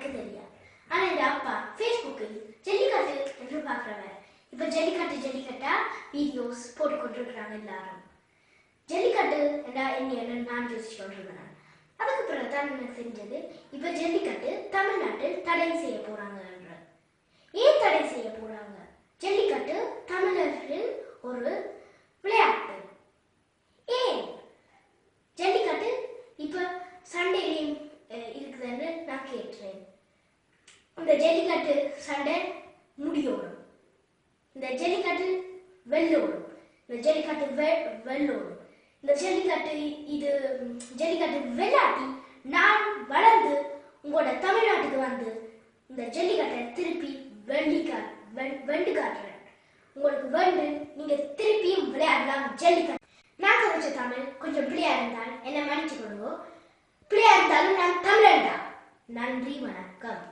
எனக்கு தெரியாது. ஆனா எங்க அப்பா ஃபேஸ்புக்கில் ஜல்லிக்கட்டு என்று பாக்குறவர் இப்ப ஜல்லிக்கட்டு ஜல்லிக்கட்டா? வீடியோஸ் போட்டு கொண்டிருக்கிறாங்க எல்லாரும். ஜல்லிக்கட்டு என்றா என்ன நான் யோசிச்சு கொண்டிருக்கிறேன். அதுக்கு பிறகு தான் என்ன செஞ்சது இப்போ ஜல்லிக்கட்டு தமிழ்நாட்டில் தடை செய்ய போறாங்க என்று. ஏன் தடை செய்ய போறாங்க? ஜல்லிக்கட்டு தமிழர்கள் ஒரு விளையாட்டு. ஏன்? ஜல்லிக்கட்டு இப்போ சண்டேலையும் இந்த ஜல்லிக்கட்டு சண்டை முடியோடும் இந்த ஜல்லிக்கட்டு வெள்ளோடும் இந்த ஜல்லிக்கட்டு வெ- வெள்ளோடும் இந்த ஜல்லிக்கட்டு இது ஜல்லிக்கட்டு வெள்ளாட்டி நான் வளர்ந்து உங்களோட தமிழ்நாட்டுக்கு வந்து இந்த ஜல்லிக்கட்டை திருப்பி வெள்ளிக்கா வெண்டு காட்டுறேன். உங்களுக்கு வெண்டு நீங்க திருப்பியும் விளையாடலாம் ஜல்லிக்கட்டு. நான் கதைச்ச தமிழ் கொஞ்சம் பிள்ளையா இருந்தால் என்ன மன்னிச்சு கொள்ளுங்க பிள்ளையா இருந்தாலும் நான் தமிழன்டா. நன்றி வணக்கம்.